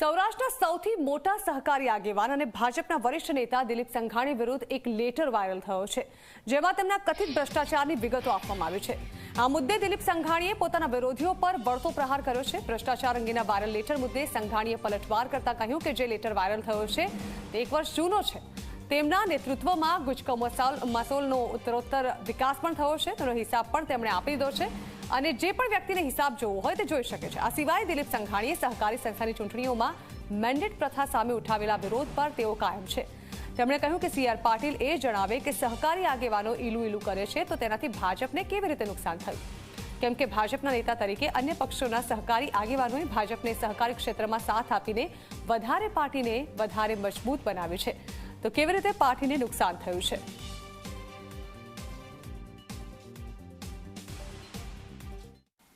સૌરાષ્ટ્રના સૌથી મોટા સહકારી આગેવાન અને ભાજપના વરિષ્ઠ નેતા દિલીપ સંઘાણી વિરુદ્ધ એક લેટર વાયરલ થયો છે, જેમાં તેમના કથિત ભ્રષ્ટાચારની વિગતો આપવામાં આવી છે. આ મુદ્દે દિલીપ સંઘાણીએ પોતાના વિરોધીઓ પર વળતો પ્રહાર કર્યો છે. ભ્રષ્ટાચાર અંગેના વાયરલ લેટર મુદ્દે સંઘાણીએ પલટવાર કરતા કહ્યું કે જે લેટર વાયરલ થયો છે, તે એક વર્ષ જૂનો છે. તેમના નેતૃત્વમાં ગુજકો મસાલ મસોલનો ઉત્તરોત્તર વિકાસ પણ થયો છે, તેનો હિસાબ પણ તેમણે આપી દીધો છે. અને જે પણ વ્યક્તિને હિસાબ જોવો હોય તે જોઈ શકે છે. આ સિવાય દિલીપ સંઘાણીએ સહકારી સંસ્થાની ચૂંટણીઓમાં મેન્ડેટ પ્રથા સામે ઉઠાવેલા વિરોધ પર તેઓ કાયમ છે. તેમણે કહ્યું કે સી આર પાટીલ એ જણાવે કે સહકારી આગેવાનો ઈલું ઈલું કરે છે તો તેનાથી ભાજપને કેવી રીતે નુકસાન થયું? કેમ કે ભાજપના નેતા તરીકે અન્ય પક્ષોના સહકારી આગેવાનોએ ભાજપને સહકારી ક્ષેત્રમાં સાથ આપીને વધારે પાર્ટીને વધારે મજબૂત બનાવી છે. તો કેવી રીતે પાર્ટીને નુકસાન થયું છે?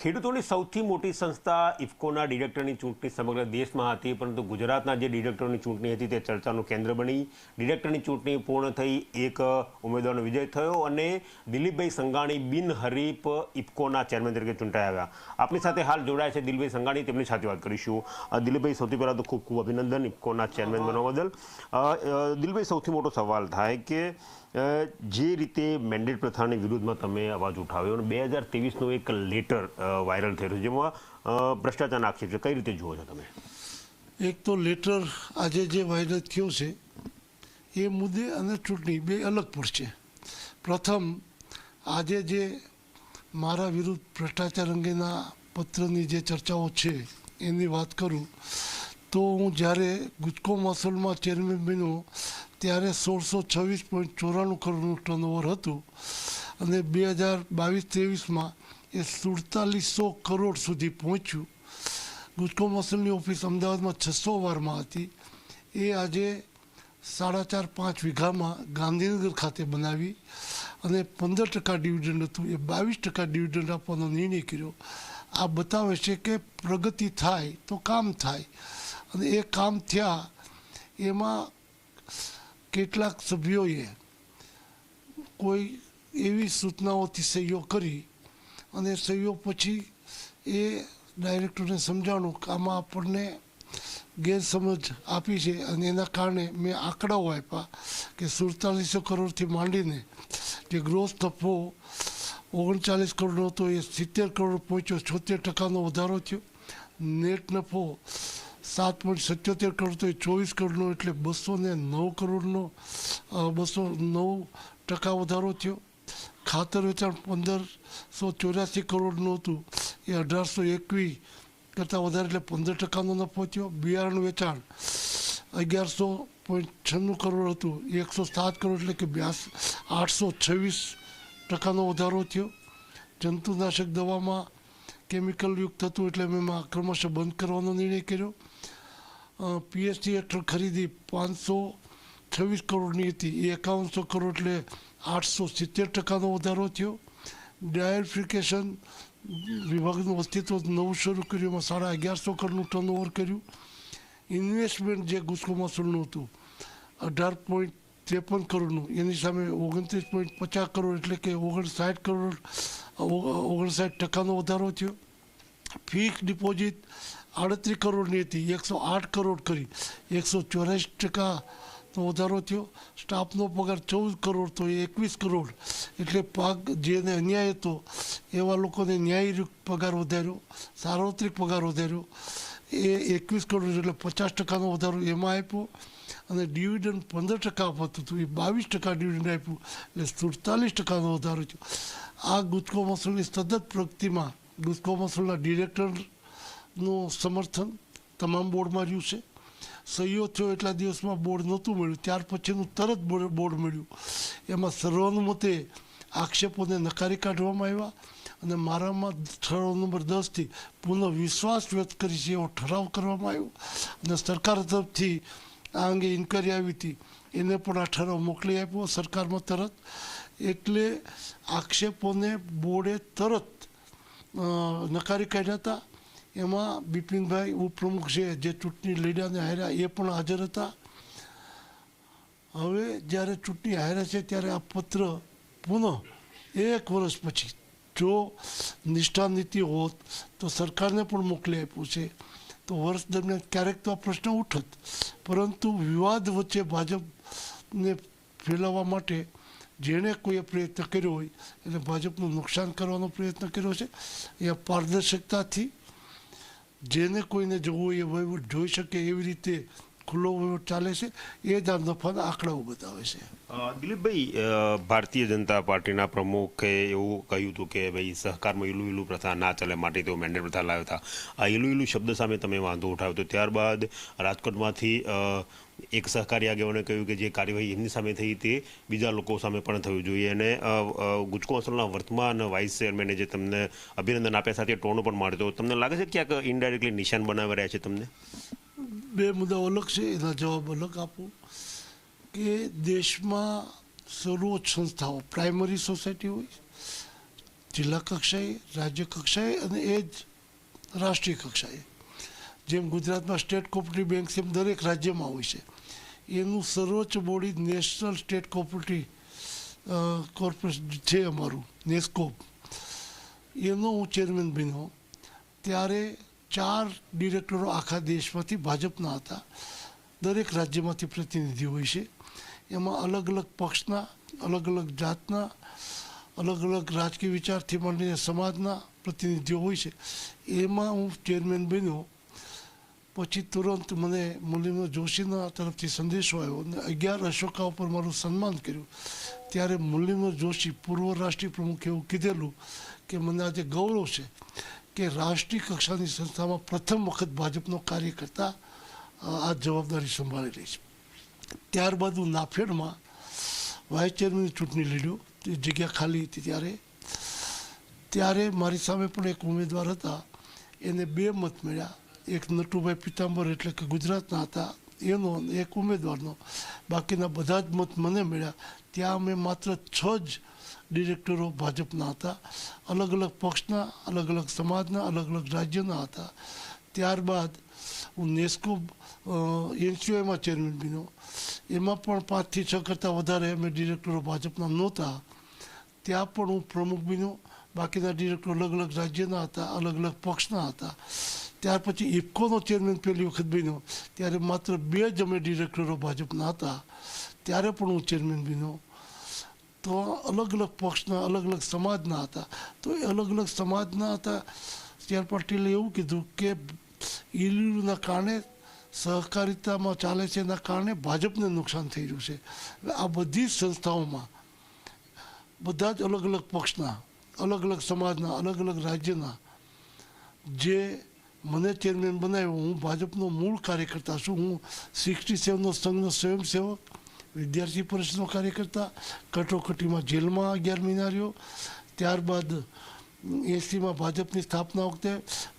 ખેડૂતોની સૌથી મોટી સંસ્થા ઇફકોના ડિરેક્ટરની ચૂંટણી સમગ્ર દેશમાં હતી, પરંતુ ગુજરાતના જે ડિરેક્ટરની ચૂંટણી હતી તે ચર્ચાનું કેન્દ્ર બની. ડિરેક્ટરની ચૂંટણી પૂર્ણ થઈ, એક ઉમેદવારનો વિજય થયો અને દિલીપભાઈ સંઘાણી બિનહરીફ ઇફકોના ચેરમેન તરીકે ચૂંટાઈ આવ્યા. આપણી સાથે હાલ જોડાયા છે દિલીપભાઈ સંઘાણી, તેમની સાથે વાત કરીશું. દિલીપભાઈ, સૌથી પહેલાં તો ખૂબ ખૂબ અભિનંદન ઇફકોના ચેરમેન બનવા બદલ. દિલીપભાઈ, સૌથી મોટો સવાલ થાય કે જે રીતે મેન્ડેટ પ્રથાની વિરુદ્ધમાં તમે અવાજ ઉઠાવ્યો અને બે હજાર ત્રેવીસનો એક લેટર વાયરલ થયો જેમાં ભ્રષ્ટાચારના આક્ષેપ છે, કઈ રીતે જુઓ છો તમે? એક તો લેટર આજે જે વાયરલ થયો છે, એ મુદ્દે અને ચૂંટણી બે અલગ પડશે પ્રથમ, આજે જે મારા વિરુદ્ધ ભ્રષ્ટાચાર અંગેના પત્રની જે ચર્ચાઓ છે, એની વાત કરું, તો હું જ્યારે ગુજકો મસલમાં ચેરમેન બન્યો ત્યારે સોળસો છવ્વીસ પોઈન્ટ ચોરાણું કરોડનું ટર્નઓવર હતું. અને બે હજાર બાવીસ ત્રેવીસમાં એ સુડતાલીસો કરોડ સુધી પહોંચ્યું. ગુજકો મસલની ઓફિસ અમદાવાદમાં છસો વારમાં હતી. એ આજે સાડા ચાર પાંચ વીઘામાં ગાંધીનગર ખાતે બનાવી અને પંદર ટકા ડિવિડન્ડ હતું. એ બાવીસ ટકા ડિવિડન્ડ આપવાનો નિર્ણય કર્યો. આ બતાવે છે કે પ્રગતિ થાય તો કામ થાય. અને એ કામ થયા એમાં કેટલાક સભ્યોએ કોઈ એવી સૂચનાઓથી સહીઓ કરી અને સહીઓ પછી એ ડાયરેક્ટરને સમજાણું કે આમાં આપણને ગેરસમજ આપી છે અને એના કારણે મેં આંકડાઓ આપ્યા કે સુડતાલીસો કરોડથી માંડીને જે ગ્રોથ નફો ઓગણચાલીસ કરોડનો હતો એ સિત્તેર કરોડ પહોંચ્યો, છોતેર ટકાનો વધારો થયો. નેટ નફો સાત પોઈન્ટ સત્યોતેર કરોડ તો એ ચોવીસ કરોડનો એટલે બસો ને નવ કરોડનો બસો નવ ટકા વધારો થયો. ખાતર વેચાણ પંદરસો ચોર્યાસી કરોડનું હતું. એ અઢારસો એકવીસ કરતાં વધારે એટલે પંદર ટકાનો નફો થયો. બિયારણ વેચાણ અગિયારસો પોઈન્ટ છન્નું કરોડ હતું. એકસો સાત કરોડ એટલે કે બ્યાસ, આઠસો છવ્વીસ ટકાનો વધારો થયો. જંતુનાશક દવામાં કેમિકલ યુક્ત હતું એટલે મેં એમાં ક્રમશઃ બંધ કરવાનો નિર્ણય કર્યો. પીએચડી હેઠળ ખરીદી પાંચસો છવ્વીસ કરોડની હતી. એ એકાવનસો કરોડ એટલે આઠસો સિત્તેર ટકાનો વધારો થયો. ડાયરિફિકેશન વિભાગનું અસ્તિત્વ નવું શરૂ કર્યું. એમાં સાડા અગિયારસો કરોડનું ટર્નઓવર કર્યું. ઇન્વેસ્ટમેન્ટ જે ગુસ્કો મસૂલનું હતું, અઢાર પોઈન્ટ ત્રેપન કરોડનું. એની સામે ઓગણત્રીસ પોઈન્ટ પચાસ કરોડ એટલે કે ઓગણસાઠ કરોડ ઓગણસાઠ ટકાનો વધારો થયો. ફિક્સ ડિપોઝિટ આડત્રીસ કરોડની હતી, એકસો આઠ કરોડ કરી. એકસો ચોરાસી ટકાનો વધારો થયો. સ્ટાફનો પગાર ચૌદ કરોડ તો એકવીસ કરોડ. એટલે પાક જેને અન્યાય હતો, એવા લોકોને ન્યાયરૂપ પગાર વધાર્યો, સાર્વત્રિક પગાર વધાર્યો. એ એકવીસ કરોડ એટલે પચાસ ટકાનો વધારો એમાં આપ્યો અને ડિવિડન્ડ પંદર ટકા આપતું હતું. એ બાવીસ ટકા ડિવિડન્ડ આપ્યું એટલે સુડતાલીસ ટકાનો વધારો થયો. આ ગુજકો મસૂલની સતત પ્રગતિમાં ગુજકો મસૂલના ડિરેક્ટરનું સમર્થન તમામ બોર્ડમાં રહ્યું છે. સહીઓ થયો એટલા દિવસમાં બોર્ડ નહોતું મળ્યું. ત્યાર પછીનું તરત બોર્ડ મળ્યું. એમાં સર્વાનુમતે આક્ષેપોને નકારી કાઢવામાં આવ્યા અને મારામાં ઠરાવ નંબર દસથી પુનઃ વિશ્વાસ વ્યક્ત કરી છે એવો ઠરાવ કરવામાં આવ્યો. અને સરકાર તરફથી આ અંગે ઇન્કવાયરી આવી હતી. એને પણ આ ઠરાવ મોકલી આપ્યો. સરકારમાં તરત એટલે આક્ષેપોને બોર્ડે તરત નકારી કાઢ્યા હતા એમાં બિપિનભાઈ ઉપપ્રમુખ છે જે ચૂંટણી લડ્યા ને હાર્યા એ પણ હાજર હતા હવે જ્યારે ચૂંટણી હાર્યા છે ત્યારે આ પત્ર પુનઃ એક વર્ષ પછી જો નિષ્ઠા નીતિ હોત તો સરકારને પણ મોકલી આપ્યું છે તો વર્ષ દરમિયાન ક્યારેક તો આ પ્રશ્ન ઉઠત પરંતુ વિવાદ વચ્ચે ભાજપને ફેલાવવા માટે જેણે કોઈએ પ્રયત્ન કર્યો હોય એને ભાજપનું નુકસાન કરવાનો પ્રયત્ન કર્યો છે એ પારદર્શકતાથી જેને કોઈને જોવું હોય એ વહીવટ જોઈ શકે એવી રીતે ખુલ્લો વહીવટ ચાલે છે એ જ આ નફાના આંકડાઓ બતાવે છે દિલીપભાઈ ભારતીય જનતા પાર્ટીના પ્રમુખે એવું કહ્યું હતું કે ભાઈ સહકારમાં ઈલુ ઈલુ પ્રથા ના ચાલે માટે તેઓ મેન્ડેટ પ્રથા લાવ્યા હતા આ ઈલુ ઈલુ શબ્દ સામે તમે વાંધો ઉઠાવ્યો હતો ત્યારબાદ રાજકોટમાંથી એક સહકારી આગેવાને કહ્યું કે જે કાર્યવાહી એમની સામે થઈ તે બીજા લોકો સામે પણ થવી જોઈએ. અને ગુજકો અસલના વર્તમાન વાઇસ ચેરમેને જે તમને અભિનંદન આપ્યા સાથે ટોનો પણ માર્યો તમને લાગે છે ક્યાંક ઇનડાયરેક્ટલી નિશાન બનાવી રહ્યા છે તમને? બે મુદ્દાઓ અલગ છે. એના જવાબ અલગ આપો કે દેશમાં સર્વોચ્ચ સંસ્થાઓ પ્રાઇમરી સોસાયટી હોય, જિલ્લા કક્ષાએ, રાજ્ય કક્ષાએ અને એ જ રાષ્ટ્રીય કક્ષાએ જેમ ગુજરાતમાં સ્ટેટ કોઓપરેટિવ બેંક છે, એમ દરેક રાજ્યમાં હોય છે. એનું સર્વોચ્ચ body national state cooperative corporation છે અમારું નેસ્કોપ એનો હું ચેરમેન બન્યો. ત્યારે ચાર ડિરેક્ટરો આખા દેશમાંથી ભાજપના હતા. દરેક રાજ્યમાંથી પ્રતિનિધિ હોય છે. એમાં અલગ અલગ પક્ષના, અલગ અલગ જાતના, અલગ અલગ રાજકીય વિચારથી માંડીને સમાજના પ્રતિનિધિઓ હોય છે. એમાં હું ચેરમેન બન્યો. પછી તુરંત મને મુરલીધર જોશીના તરફથી સંદેશો આવ્યો અને અગિયાર અશોકા ઉપર મારું સન્માન કર્યું. ત્યારે મુરલીધર જોશી પૂર્વ રાષ્ટ્રીય પ્રમુખે એવું કીધેલું કે મને આજે ગૌરવ છે કે રાષ્ટ્રીય કક્ષાની સંસ્થામાં પ્રથમ વખત ભાજપનો કાર્યકર્તા આ જવાબદારી સંભાળી રહી છે. ત્યારબાદ હું નાફેડમાં વાઇસ ચેરમેનની ચૂંટણી લડ્યો. તે જગ્યા ખાલી હતી ત્યારે. ત્યારે મારી સામે પણ એક ઉમેદવાર હતા. એને બે મત મળ્યા. એક નટુભાઈ પિતાંબર એટલે કે ગુજરાતના હતા, એનો એક ઉમેદવારનો. બાકીના બધા જ મત મને મળ્યા. ત્યાં અમે માત્ર છ જ ડિરેક્ટરો ભાજપના હતા. અલગ અલગ પક્ષના, અલગ અલગ સમાજના, અલગ અલગ રાજ્યના હતા. ત્યારબાદ હું નેસ્કો એનસીઓમાં ચેરમેન બન્યો. એમાં પણ પાંચથી છ કરતાં વધારે અમે ડિરેક્ટરો ભાજપના નહોતા. ત્યાં પણ હું પ્રમુખ બન્યો. બાકીના ડિરેક્ટરો અલગ અલગ રાજ્યના હતા, અલગ અલગ પક્ષના હતા. ત્યાર પછી ઇફકોનો ચેરમેન પહેલી વખત બન્યો. ત્યારે માત્ર બે જ અમે ડિરેક્ટરો ભાજપના હતા. ત્યારે પણ હું ચેરમેન બન્યો. તો અલગ અલગ પક્ષના, અલગ અલગ સમાજના હતા. તો એ અલગ અલગ સમાજના હતા. ત્યાર પાટીલે એવું કીધું કે ઈલીના કારણે સહકારિતામાં ચાલે છે, એના કારણે ભાજપને નુકસાન થઈ રહ્યું છે. આ બધી જ સંસ્થાઓમાં બધા જ અલગ અલગ પક્ષના, અલગ અલગ સમાજના, અલગ અલગ રાજ્યના જે મને ચેરમેન બનાવ્યો. હું ભાજપનો મૂળ કાર્યકર્તા છું. હું સિક્સટી સેવનનો સંઘનો સ્વયંસેવક, વિદ્યાર્થી પરિષદનો કાર્યકર્તા, કટોકટીમાં જેલમાં અગિયાર મહિના રહ્યો ત્યારબાદ એસીમાં ભાજપની સ્થાપના વખતે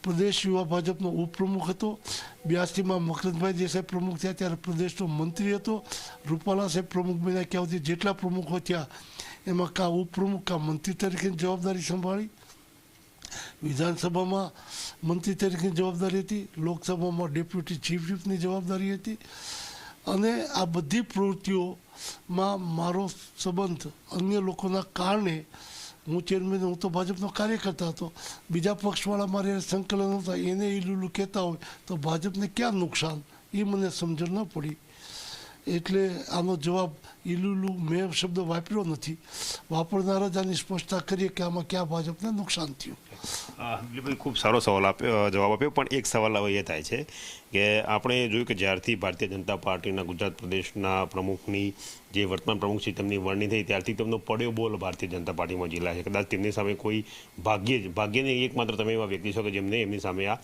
પ્રદેશ યુવા ભાજપનો ઉપપ્રમુખ હતો. બ્યાસીમાં મકરંદભાઈ દેસાઈ પ્રમુખ થયા, ત્યારે પ્રદેશનો મંત્રી હતો. રૂપાલા સાહેબ પ્રમુખ બન્યા. ક્યાં સુધી જેટલા પ્રમુખો થયા, એમાં કા ઉપપ્રમુખ, કા મંત્રી તરીકેની જવાબદારી સંભાળી વિધાનસભામાં મંત્રી તરીકેની જવાબદારી હતી, લોકસભામાં ડેપ્યુટી ચીફ ચીફની જવાબદારી હતી. અને આ બધી પ્રવૃત્તિઓમાં મારો સંબંધ અન્ય લોકોના કારણે, હું ચેરમેન, હું તો ભાજપનો કાર્યકર્તા હતો. બીજા પક્ષવાળા મારે સંકલન હતા, એને એ લૂલું કહેતા હોય તો ભાજપને ક્યાં નુકસાન? એ મને સમજણ ન પડી. એટલે આનો જવાબ ઇલુલુ મેં શબ્દ વાપર્યો નથી. વાપરનારા જ આની સ્પષ્ટતા કરીએ કે આમાં ક્યાં ભાજપને નુકસાન થયું. ખૂબ સારો સવાલ આપ્યો, જવાબ આપ્યો, પણ એક સવાલ હવે એ થાય છે કે આપણે જોયું કે જ્યારથી ભારતીય જનતા પાર્ટીના ગુજરાત પ્રદેશના પ્રમુખની જે વર્તમાન પ્રમુખ છે તેમની વરણી થઈ, ત્યારથી તેમનો પડ્યો બોલ ભારતીય જનતા પાર્ટીમાં જિલ્લા છે. કદાચ તેમની સામે કોઈ ભાગ્યે જ, ભાગ્યને એકમાત્ર તમે એવા વ્યક્તિ છો કે જેમને એમની સામે આ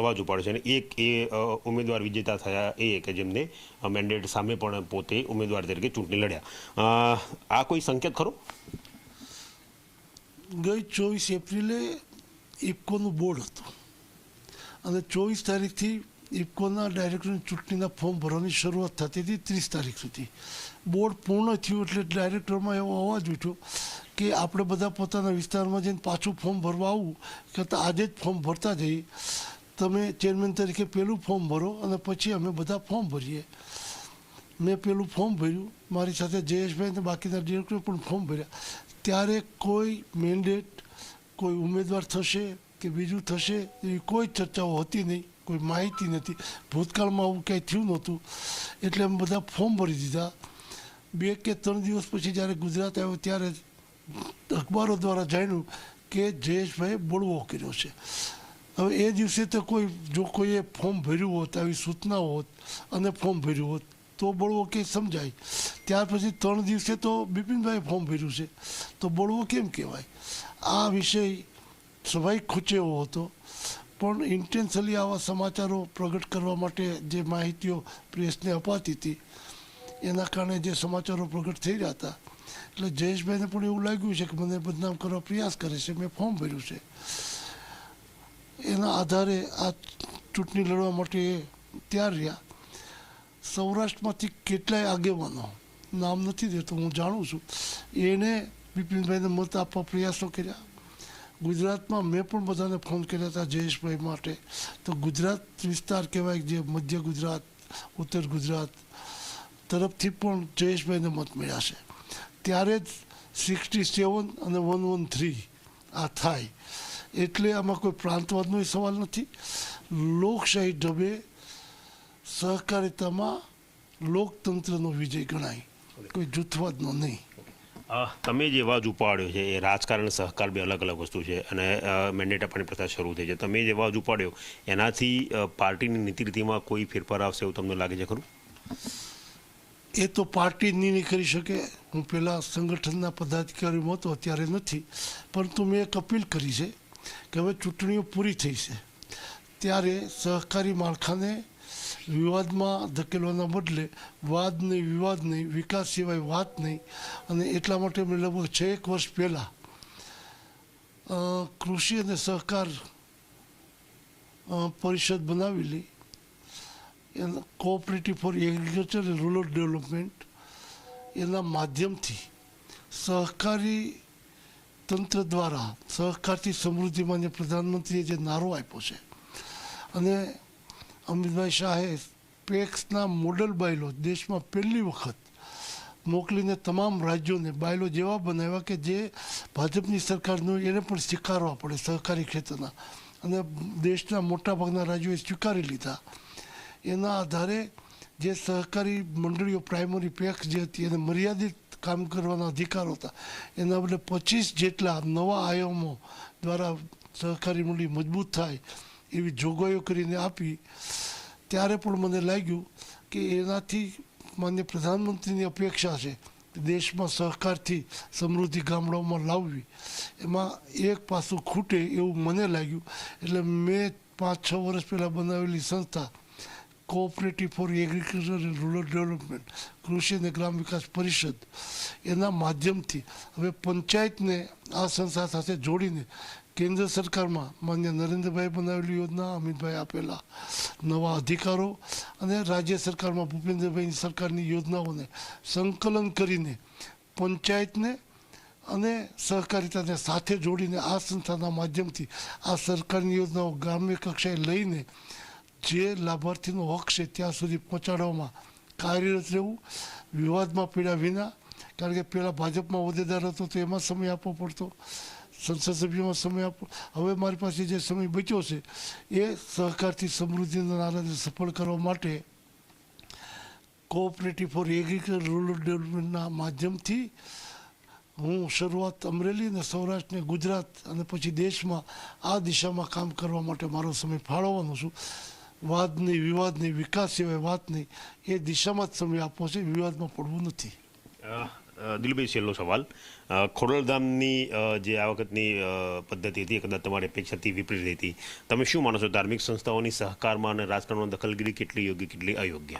અવાજ ઉપાડશે અને એક એ ઉમેદવાર વિજેતા થયા એ કે જેમને મેન્ડેટ સામે પણ પોતે ઉમેદવાર તરીકે ચૂંટણી લડ્યા. આ કોઈ સંકેત ખરો? ગઈ ચોવીસ એપ્રિલે ઇફકોનું બોર્ડ હતું. અને ચોવીસ તારીખથી ઇફકોના ડાયરેક્ટરની ચૂંટણીના ફોર્મ ભરવાની શરૂઆત થતી હતી ત્રીસ તારીખ સુધી બોર્ડ પૂર્ણ થયું એટલે ડાયરેક્ટરમાં એવો અવાજ ઉઠ્યો કે આપણે બધા પોતાના વિસ્તારમાં જઈને પાછું ફોર્મ ભરવા આવવું કરતાં આજે જ ફોર્મ ભરતા જઈએ તમે ચેરમેન તરીકે પહેલું ફોર્મ ભરો અને પછી અમે બધા ફોર્મ ભરીએ મેં પેલું ફોર્મ ભર્યું મારી સાથે જયેશભાઈ અને બાકીના ડિરેક્ટરે પણ ફોર્મ ભર્યા ત્યારે કોઈ મેન્ડેટ કોઈ ઉમેદવાર થશે કે બીજું થશે એવી કોઈ ચર્ચાઓ હતી નહીં, કોઈ માહિતી નથી. ભૂતકાળમાં આવું ક્યાંય થયું નહોતું. એટલે અમે બધા ફોર્મ ભરી દીધા. બે કે ત્રણ દિવસ પછી જ્યારે ગુજરાત આવ્યો ત્યારે અખબારો દ્વારા જાણ્યું કે જયેશભાઈ બોલવો કર્યો છે. હવે એ દિવસે તો કોઈ, જો કોઈએ ફોર્મ ભર્યું હોત, આવી સૂચના હોત અને ફોર્મ ભર્યું હોત, તો બળવો કે સમજાય. ત્યાર પછી ત્રણ દિવસે તો બિપિનભાઈ ફોર્મ ભર્યું છે. તો બળવો કેમ કહેવાય? આ વિષય સ્વાભાવિક ખૂચે એવો હતો. પણ ઇન્ટેન્શલી આવા સમાચારો પ્રગટ કરવા માટે જે માહિતીઓ પ્રેસને અપાતી હતી, એના કારણે જે સમાચારો પ્રગટ થઈ રહ્યા હતા, એટલે જયેશભાઈને પણ એવું લાગ્યું છે કે મને બદનામ કરવા પ્રયાસ કરે છે, મેં ફોર્મ ભર્યું છે. એના આધારે આ ચૂંટણી લડવા માટે એ તૈયાર રહ્યા. સૌરાષ્ટ્રમાંથી કેટલાય આગેવાનો, નામ નથી દેતો, હું જાણું છું એણે બિપિનભાઈને મત આપવા પ્રયાસો કર્યા. ગુજરાતમાં મેં પણ બધાને ફોન કર્યા હતા જયેશભાઈ માટે. તો ગુજરાત વિસ્તાર કહેવાય જે મધ્ય ગુજરાત, ઉત્તર ગુજરાત તરફથી પણ જયેશભાઈને મત મળ્યા છે. ત્યારે જ સિક્સટી સેવન અને વન વન થ્રી આ થાય. એટલે આમાં કોઈ પ્રાંતવાદનો સવાલ નથી. લોકશાહી ઢબે સહકારિતામાં લોકતંત્રનો વિજય ગણાય. કોઈ જૂથવાદનો નહીં. તમે જે અવાજ ઉપાડ્યો છે, એ રાજકારણ, સહકાર બે અલગ અલગ વસ્તુ છે અને મેન્ડેટ આપવાની પ્રથા શરૂ થઈ છે. તમે જે અવાજ ઉપાડ્યો, એનાથી પાર્ટીની નીતિ રીતિમાં કોઈ ફેરફાર આવશે એવું તમને લાગે છે ખરું? એ તો પાર્ટી નહીં કરી શકે. હું પહેલાં સંગઠનના પદાધિકારીમાં હતો, અત્યારે નથી. પરંતુ મેં એક અપીલ કરી છે કે હવે ચૂંટણીઓ પૂરી થઈ છે. ત્યારે સહકારી માળખાને વિવાદમાં ધકેલવાના બદલે વાદ નહીં વિવાદ નહીં વિકાસ સિવાય વાત નહીં. અને એટલા માટે મેં લગભગ છ એક વર્ષ પહેલાં કૃષિ અને સહકાર પરિષદ બનાવેલી. એના cooperative for agriculture and rural development એના માધ્યમથી સહકારી તંત્ર દ્વારા સહકારથી સમૃદ્ધિ માન્ય પ્રધાનમંત્રીએ જે નારો આપ્યો છે. અને અમિતભાઈ શાહે પેક્સના મોડલ બાયલો દેશમાં પહેલી વખત મોકલીને તમામ રાજ્યોને બાયલો જેવા બનાવ્યા કે જે ભાજપની સરકારનું એને પણ સ્વીકારવા પડે સહકારી ક્ષેત્રના. અને દેશના મોટાભાગના રાજ્યોએ સ્વીકારી લીધા. એના આધારે જે સહકારી મંડળીઓ પ્રાઇમરી પેક્સ જે હતી, એને મર્યાદિત કામ કરવાના અધિકારો હતા. એના બદલે પચીસ જેટલા નવા આયામો દ્વારા સહકારી મંડળી મજબૂત થાય. એવી જોગવાઈઓ કરીને આપી, ત્યારે પણ મને લાગ્યું કે એનાથી માન્ય પ્રધાનમંત્રીની અપેક્ષા છે દેશમાં સહકારથી સમૃદ્ધિ ગામડાઓમાં લાવવી. એમાં એક પાસું ખૂટે એવું મને લાગ્યું. એટલે મેં પાંચ છ વર્ષ પહેલાં બનાવેલી સંસ્થા cooperative for agriculture and rural development કૃષિ અને ગ્રામ વિકાસ પરિષદ, એના માધ્યમથી હવે પંચાયતને આ સંસ્થા સાથે જોડીને કેન્દ્ર સરકારમાં માન્ય નરેન્દ્રભાઈ બનાવેલી યોજના, અમિતભાઈ આપેલા નવા અધિકારો અને રાજ્ય સરકારમાં ભૂપેન્દ્રભાઈની સરકારની યોજનાઓને સંકલન કરીને પંચાયતને અને સહકારિતાને સાથે જોડીને આ સંસ્થાના માધ્યમથી આ સરકારની યોજનાઓ ગ્રામ્ય કક્ષાએ લઈને જે લાભાર્થીનો હક છે ત્યાં સુધી પહોંચાડવામાં કાર્યરત રહેવું, વિવાદમાં પીડા વિના, કારણ કે પહેલાં ભાજપમાં હોદ્દેદાર હતો તો એમાં સમય આપવો પડતો. સંસદ સભ્યોમાં સમય આપો. હવે મારી પાસે જે સમય બચ્યો છે, એ સહકારથી સમૃદ્ધિના નારાને સફળ કરવા માટે કોઓપરેટિવ ફોર એગ્રીકલ્ચર રૂરલ ડેવલપમેન્ટના માધ્યમથી હું શરૂઆત અમરેલી અને સૌરાષ્ટ્રને ગુજરાત અને પછી દેશમાં આ દિશામાં કામ કરવા માટે મારો સમય ફાળવવાનો છું. વાદ નહીં, વિવાદ નહીં, વિકાસ સિવાય વાત નહીં. એ દિશામાં જ સમય આપવો છે, વિવાદમાં પડવું નથી. અ, છેલ્લો સવાલ. ખોડલધામની જે આ વખતની પદ્ધતિ હતી કદાચ તમારી અપેક્ષાથી વિપરીત હતી. તમે શું માનો છો ધાર્મિક સંસ્થાઓની સહકારમાં અને રાજકારણમાં દખલગીરી કેટલી યોગ્ય કેટલી અયોગ્ય?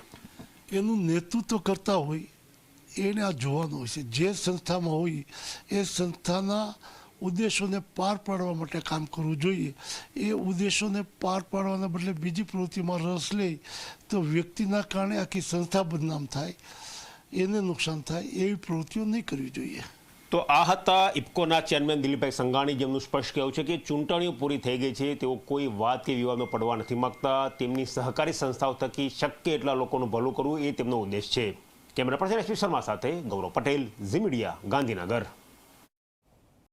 એનું નેતૃત્વ કરતા હોય એને આ જોવાનું હોય છે. જે સંસ્થામાં હોય એ સંસ્થાના ઉદ્દેશોને પાર પાડવા માટે કામ કરવું જોઈએ. એ ઉદ્દેશોને પાર પાડવાના બદલે બીજી પ્રવૃત્તિમાં રસ લે તો વ્યક્તિના કારણે આખી સંસ્થા બદનામ થાય. એને નુકસાન થાય એવી પ્રવૃત્તિઓ નહીં કરવી જોઈએ. તો આ હતા ઇફકોના ચેરમેન દિલીપભાઈ સંઘાણી, જેમનું સ્પષ્ટ કહેવું છે કે ચૂંટણીઓ પૂરી થઈ ગઈ છે, તેઓ કોઈ વાત કે વિવાદમાં પડવા નથી માંગતા. તેમની સહકારી સંસ્થાઓ થકી શક્ય એટલા લોકોનું ભલું કરવું એ તેમનો ઉદ્દેશ છે. કેમેરા પર્સન એસપી શર્મા સાથે ગૌરવ પટેલ, ઝી મીડિયા, ગાંધીનગર.